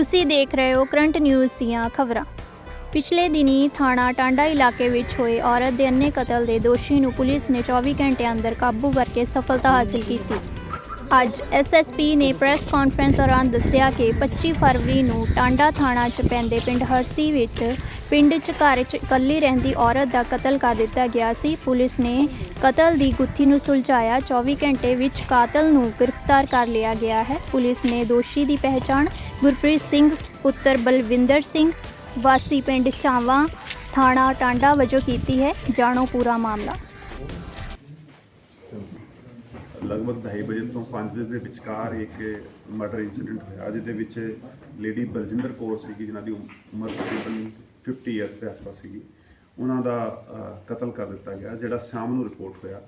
ਤੁਸੀਂ ਦੇਖ ਰਹੇ ਹੋ ਕਰੰਟ ਨਿਊਜ਼ ਦੀਆਂ ਖਬਰਾਂ। ਪਿਛਲੇ ਦਿਨੀ ਥਾਣਾ ਟਾਂਡਾ ਇਲਾਕੇ ਵਿੱਚ ਹੋਏ ਔਰਤ ਦੇ ਅੰਨੇ ਕਤਲ ਦੇ ਦੋਸ਼ੀ ਨੂੰ ਪੁਲਿਸ ਨੇ 24 ਘੰਟੇ ਅੰਦਰ ਕਾਬੂ ਕਰਕੇ ਸਫਲਤਾ ਹਾਸਲ ਕੀਤੀ। ਅੱਜ ਐਸਐਸਪੀ ਨੇ ਪ੍ਰੈਸ ਕਾਨਫਰੰਸ ਦੌਰਾਨ ਦੱਸਿਆ ਕਿ 25 ਫਰਵਰੀ ਨੂੰ ਟਾਂਡਾ ਥਾਣਾ 'ਚ ਪੈਂਦੇ ਪਿੰਡ ਹਰਸੀ ਵਿੱਚ ਪਿੰਡ 'ਚ ਘਰ 'ਚ ਇਕੱਲੀ ਰਹਿੰਦੀ ਔਰਤ ਦਾ ਕਤਲ ਕਰ ਦਿੱਤਾ ਗਿਆ ਸੀ। ਪੁਲਿਸ ਨੇ ਕਤਲ ਦੀ ਗੁੱਥੀ ਨੂੰ ਸੁਲਝਾਇਆ। 24 ਘੰਟੇ ਵਿੱਚ ਕਾਤਲ ਨੂੰ ਗ੍ਰਿਫਤਾਰ ਕਰ ਲਿਆ ਗਿਆ ਹੈ। ਪੁਲਿਸ ਨੇ ਦੋਸ਼ੀ ਦੀ ਪਹਿਚਾਣ ਗੁਰਪ੍ਰੀਤ ਸਿੰਘ, ਪੁੱਤਰ ਬਲਵਿੰਦਰ ਸਿੰਘ, ਵਾਸੀ ਪਿੰਡ ਚਾਵਾ ਥਾਣਾ ਟਾਂਡਾ ਵਜੋਂ ਕੀਤੀ ਹੈ। ਜਾਣੋ ਪੂਰਾ ਮਾਮਲਾ। ਲਗਭਗ 2:30 ਵਜੇ ਤੋਂ 5 ਦੇ ਵਿਚਕਾਰ ਇੱਕ ਮਰਡਰ ਇਨਸੀਡੈਂਟ ਹੋਇਆ, ਜਿਹਦੇ ਵਿੱਚ ਲੇਡੀ ਬਲਜਿੰਦਰ ਕੌਰ ਸੀਗੀ, ਜਿਨ੍ਹਾਂ ਦੀ ਉਮਰ ਤਕਰੀਬਨ 50 ਇਅਰਸ ਦੇ ਆਸ-ਪਾਸ ਸੀਗੀ। ਉਹਨਾਂ ਦਾ ਕਤਲ ਕਰ ਦਿੱਤਾ ਗਿਆ, ਜਿਹੜਾ ਸ਼ਾਮ ਨੂੰ ਰਿਪੋਰਟ ਹੋਇਆ।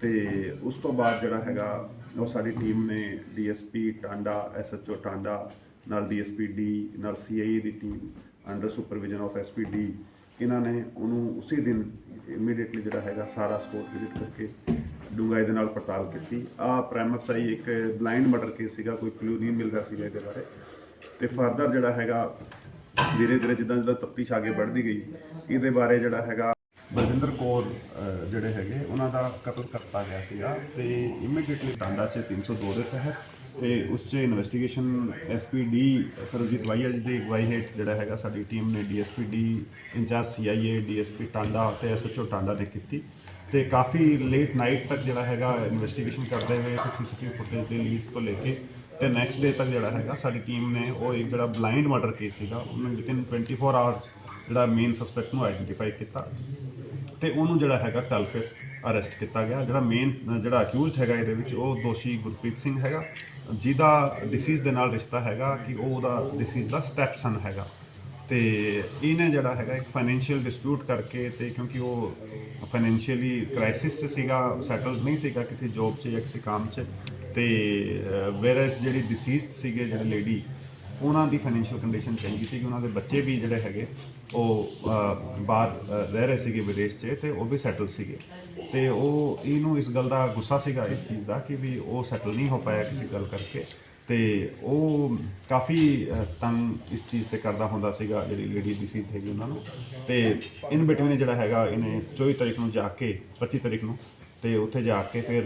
ਤੇ ਉਸ ਤੋਂ ਬਾਅਦ ਜਿਹੜਾ ਹੈਗਾ, ਉਹ ਸਾਡੀ ਟੀਮ ਨੇ ਡੀਐਸਪੀ ਟਾਂਡਾ ਐਸਐਚਓ ਟਾਂਡਾ, ਨਾਲ ਡੀਐਸਪੀ ਡੀ ਨਾਲ CIA the team under supervision of SPD ਇਹਨਾਂ ਨੇ ਉਹਨੂੰ ਉਸੇ ਦਿਨ ਇਮੀਡੀਏਟਲੀ ਜਿਹੜਾ ਹੈਗਾ, ਸਾਰਾ ਸਪੋਰਟ ਵਿਜ਼ਿਟ ਕਰਕੇ ਡੂੰਘਾਈ ਦੇ ਨਾਲ ਪੜਤਾਲ ਕੀਤੀ। ਆ ਪ੍ਰਾਈਮਰੀ ਇੱਕ ਬਲਾਈਂਡ ਮਰਡਰ ਕੇਸ ਸੀਗਾ, ਕੋਈ ਕਲੂ ਨਹੀਂ ਮਿਲ ਰਿਹਾ ਸੀਗਾ ਇਹਦੇ ਬਾਰੇ। ਤੇ ਫਰਦਰ ਜਿਹੜਾ ਹੈਗਾ ਧੀਰੇ ਧੀਰੇ ਜਿੱਦਾਂ ਜਿੱਦਾਂ ਤਫਤੀਸ਼ ਅੱਗੇ ਵੱਧਦੀ ਗਈ, ਇਹਦੇ ਬਾਰੇ ਜਿਹੜਾ ਹੈਗਾ ਬਲਜਿੰਦਰ ਕੌਰ ਜਿਹੜੇ ਹੈਗੇ, ਉਹਨਾਂ ਦਾ ਕਤਲ ਕਰਤਾ ਗਿਆ ਸੀਗਾ ਤੇ ਇਮੀਡੀਏਟਲੀ ਟਾਂਡਾ 'ਚ 302 ਦੇ ਤਹਿਤ ਤੇ ਉਸ 'ਚ ਇਨਵੈਸਟੀਗੇਸ਼ਨ ਐਸਪੀਡੀ ਸਰਵਜੀਤ ਵਾਈਆ ਜੀ ਦੀ ਅਗਵਾਈ ਹੇਠ ਜਿਹੜਾ ਹੈਗਾ ਸਾਡੀ ਟੀਮ ਨੇ DSPD incharge CIA DSP Tanda ਤੇ ਐਸਐਚਓ ਟਾਂਡਾ ਨੇ ਕੀਤੀ ਤੇ ਕਾਫੀ ਲੇਟ ਨਾਈਟ ਤੱਕ ਜਿਹੜਾ ਹੈਗਾ ਇਨਵੈਸਟੀਗੇਸ਼ਨ ਕਰਦੇ ਹੋਏ ਤੇ ਸੀਸੀਟੀਵੀ ਫੁਟੇਜ ਦੇ ਲੀਡਸ ਤੋਂ ਲੈ ਕੇ ਤੇ ਨੈਕਸਟ ਡੇ ਤੱਕ ਜਿਹੜਾ ਹੈਗਾ, ਸਾਡੀ ਟੀਮ ਨੇ ਉਹ ਇੱਕ ਜਿਹੜਾ ਬਲਾਈਂਡ ਮਰਡਰ ਕੇਸ ਸੀਗਾ, ਉਹਨੂੰ ਵਿਦਿਨ 24 ਆਵਰਸ ਜਿਹੜਾ ਮੇਨ ਸਸਪੈਕਟ ਨੂੰ ਆਈਡੈਂਟੀਫਾਈ ਕੀਤਾ ਤੇ ਉਹਨੂੰ ਜਿਹੜਾ ਹੈਗਾ ਕੱਲ ਫਿਰ ਅਰੈਸਟ ਕੀਤਾ ਗਿਆ। ਜਿਹੜਾ ਮੇਨ ਜਿਹੜਾ ਅਕਿਊਜ਼ਡ ਹੈਗਾ ਇਹਦੇ ਵਿੱਚ, ਉਹ ਦੋਸ਼ੀ ਗੁਰਪ੍ਰੀਤ ਸਿੰਘ ਹੈਗਾ, ਜਿਹਦਾ ਡਿਸੀਜ਼ ਦੇ ਨਾਲ ਰਿਸ਼ਤਾ ਹੈਗਾ ਕਿ ਉਹ ਉਹਦਾ ਡਿਸੀਜ਼ ਦਾ ਸਟੈਪ ਸਨ ਹੈਗਾ। ਤੇ ਇਹਨੇ ਜਿਹੜਾ ਹੈਗਾ ਇੱਕ ਫਾਈਨੈਂਸ਼ੀਅਲ ਡਿਸਪਿਊਟ ਕਰਕੇ ਤੇ ਕਿਉਂਕਿ ਉਹ ਫਾਈਨੈਂਸ਼ੀਅਲੀ ਕ੍ਰਾਈਸਿਸ 'ਚ ਸੀਗਾ ਸੈਟਲਡ ਨਹੀਂ ਸੀਗਾ ਕਿਸੇ ਜੌਬ 'ਚ ਜਾਂ ਕਿਸੇ ਕੰਮ 'ਚ ਤੇ ਵੇਰ ਜਿਹੜੀ ਡਿਸੀਜ਼ਡ ਸੀਗੇ, ਜਿਹੜੇ ਲੇਡੀ ਉਹਨਾਂ ਦੀ ਫਾਈਨੈਂਸ਼ੀਅਲ ਕੰਡੀਸ਼ਨ ਚੰਗੀ ਸੀ ਕਿ ਉਹਨਾਂ ਦੇ ਬੱਚੇ ਵੀ ਜਿਹੜੇ ਹੈਗੇ, ਉਹ ਬਾਹਰ ਰਹਿ ਰਹੇ ਸੀਗੇ ਵਿਦੇਸ਼ 'ਚ ਤੇ ਉਹ ਵੀ ਸੈਟਲ ਸੀਗੇ। ਤੇ ਉਹ, ਇਹਨੂੰ ਇਸ ਗੱਲ ਦਾ ਗੁੱਸਾ ਸੀਗਾ ਇਸ ਚੀਜ਼ ਦਾ ਕਿ ਵੀ ਉਹ ਸੈਟਲ ਨਹੀਂ ਹੋ ਪਾਇਆ ਕਿਸੇ ਗੱਲ ਕਰਕੇ। ਤੇ ਉਹ ਕਾਫੀ ਤੰਗ ਇਸ ਚੀਜ਼ ਤੇ ਕਰਦਾ ਹੁੰਦਾ ਸੀਗਾ, ਜਿਹੜੀ ਲੇਡੀ ਡਿਸੀਜ਼ ਹੈਗੀ ਉਹਨਾਂ ਨੂੰ। ਤੇ ਇਨ ਬਿਟਵੀਨ ਜਿਹੜਾ ਹੈਗਾ, ਇਹਨੇ 24 ਤਰੀਕ ਨੂੰ ਜਾ ਕੇ 25 ਤਰੀਕ ਨੂੰ ਤੇ ਉੱਥੇ ਜਾ ਕੇ ਫਿਰ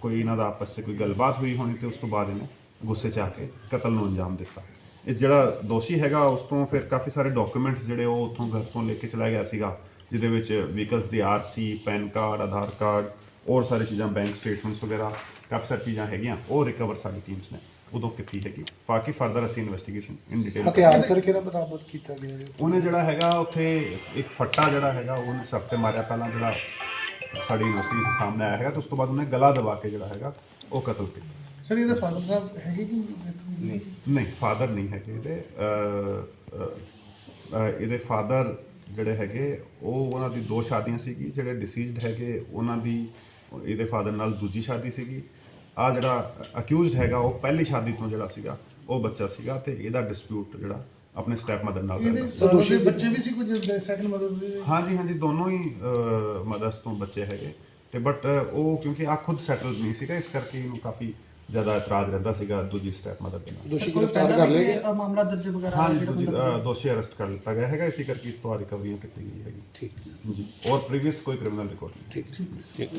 ਕੋਈ ਇਹਨਾਂ ਦਾ ਆਪਸ 'ਚ ਕੋਈ ਗੱਲਬਾਤ ਹੋਈ ਹੋਣੀ ਤੇ ਉਸ ਤੋਂ ਬਾਅਦ ਇਹਨੇ ਗੁੱਸੇ 'ਚ ਆ ਕੇ ਕਤਲ ਨੂੰ ਅੰਜਾਮ ਦਿੱਤਾ। ਇਹ ਜਿਹੜਾ ਦੋਸ਼ੀ ਹੈਗਾ ਉਸ ਤੋਂ ਫਿਰ ਕਾਫੀ ਸਾਰੇ ਡਾਕੂਮੈਂਟਸ ਜਿਹੜੇ ਉਹ ਉੱਥੋਂ ਘਰ ਤੋਂ ਲੈ ਕੇ ਚਲਾ ਗਿਆ ਸੀਗਾ ਜਿਹਦੇ ਵਿੱਚ ਵਹੀਕਲਸ ਦੀ RC PAN card Aadhaar card ਹੋਰ ਸਾਰੀ ਚੀਜ਼ਾਂ ਬੈਂਕ ਸਟੇਟਮੈਂਟਸ ਵਗੈਰਾ ਕਾਫੀ ਸਾਰੀ ਚੀਜ਼ਾਂ ਹੈਗੀਆਂ ਉਹ ਰਿਕਵਰ ਸਾਡੀ ਟੀਮਸ ਨੇ ਉਦੋਂ ਕੀਤੀ ਹੈਗੀ। ਬਾਕੀ ਫਰਦਰ ਅਸੀਂ ਇਨਵੈਸਟੀਗੇਸ਼ਨ ਇਨ ਡਿਟੇਲ ਹਥਿਆਰ ਸਰ ਕਿਹੜਾ ਬਰਾਮਦ ਕੀਤਾ ਗਿਆ? ਜੀ ਉਹਨੇ ਜਿਹੜਾ ਹੈਗਾ ਉੱਥੇ ਇੱਕ ਫੱਟਾ ਜਿਹੜਾ ਹੈਗਾ ਉਹਨੇ ਸਿਰ ਤੇ ਮਾਰਿਆ ਪਹਿਲਾਂ ਜਿਹੜਾ ਸਾਡੀ ਯੂਨੀਵਰਸਿਟੀ ਦੇ ਸਾਹਮਣੇ ਆਇਆ ਹੈਗਾ ਤੇ ਉਸ ਤੋਂ ਬਾਅਦ ਉਹਨੇ ਗਲਾ ਦਬਾ ਕੇ ਜਿਹੜਾ ਹੈਗਾ ਉਹ ਕਤਲ ਕੀਤਾ। ਸਰ ਇਹਦੇ ਫਾਦਰ ਸਾਹਿਬ ਹੈਗੇ ਕਿ ਨਹੀਂ ਨਹੀਂ ਫਾਦਰ ਨਹੀਂ ਹੈਗੇ ਇਹਦੇ। ਅਹ, ਇਹਦੇ ਫਾਦਰ ਜਿਹੜੇ ਹੈਗੇ ਉਹ ਉਹਨਾਂ ਦੀ ਦੋ ਸ਼ਾਦੀਆਂ ਸੀਗੀ ਜਿਹੜੇ ਡਿਸੀਜ਼ਡ ਹੈਗੇ ਉਹਨਾਂ ਦੀ ਇਹਦੇ ਫਾਦਰ ਨਾਲ ਦੂਜੀ ਸ਼ਾਦੀ ਸੀਗੀ। ਆ ਜਿਹੜਾ ਅਕਿਊਜ਼ਡ ਹੈਗਾ ਉਹ ਪਹਿਲੀ ਸ਼ਾਦੀ ਤੋਂ ਜਿਹੜਾ ਸੀਗਾ ਉਹ ਬੱਚਾ ਸੀਗਾ ਤੇ ਇਹਦਾ ਡਿਸਪਿਊਟ ਜਿਹੜਾ ਆਪਣੇ ਸਟੈਪ ਮਦਰ ਨਾਲ ਕਰਦਾ ਸੀ। ਸਰ ਦੋਸ਼ੀ ਬੱਚੇ ਵੀ ਸੀ ਕੁਝ ਸੈਕੰਡ ਮਦਰ ਦੇ? ਹਾਂਜੀ ਹਾਂਜੀ ਦੋਨੋਂ ਹੀ ਮਦਰਸ ਤੋਂ ਬੱਚੇ ਹੈਗੇ। ਤੇ ਬਟ ਉਹ ਕਿਉਂਕਿ ਆ ਖੁਦ ਸੈਟਲ ਨਹੀਂ ਸੀਗਾ ਇਸ ਕਰਕੇ ਇਹਨੂੰ ਕਾਫੀ ਜ਼ਿਆਦਾ ਇਤਰਾਜ਼ ਰਹਿੰਦਾ ਸੀਗਾ ਦੂਜੀ ਸਟੈਪ ਮਦਰ ਦੇ ਨਾਲ। ਦੋਸ਼ੀ ਗ੍ਰਿਫਤਾਰ ਕਰ ਲਏ ਗਏ। ਮਾਮਲਾ ਦਰਜ ਵਗੈਰਾ ਹਾਂਜੀ ਦੂਜੀ ਦੋਸ਼ੀ ਅਰੈਸਟ ਕਰ ਲਿੱਤਾ ਗਿਆ ਹੈਗਾ ਇਸੇ ਕਰਕੇ ਇਸ ਤੋਂ ਬਾਅਦ ਰਿਕਵਰੀਆਂ ਕੀਤੀ ਗਈ ਹੈਗੀ। ਠੀਕ ਜੀ ਔਰ ਪ੍ਰੀਵੀਅਸ ਕੋਈ ਕ੍ਰਿਮੀਨਲ ਰਿਕਾਰਡ ਨਹੀਂ। ਠੀਕ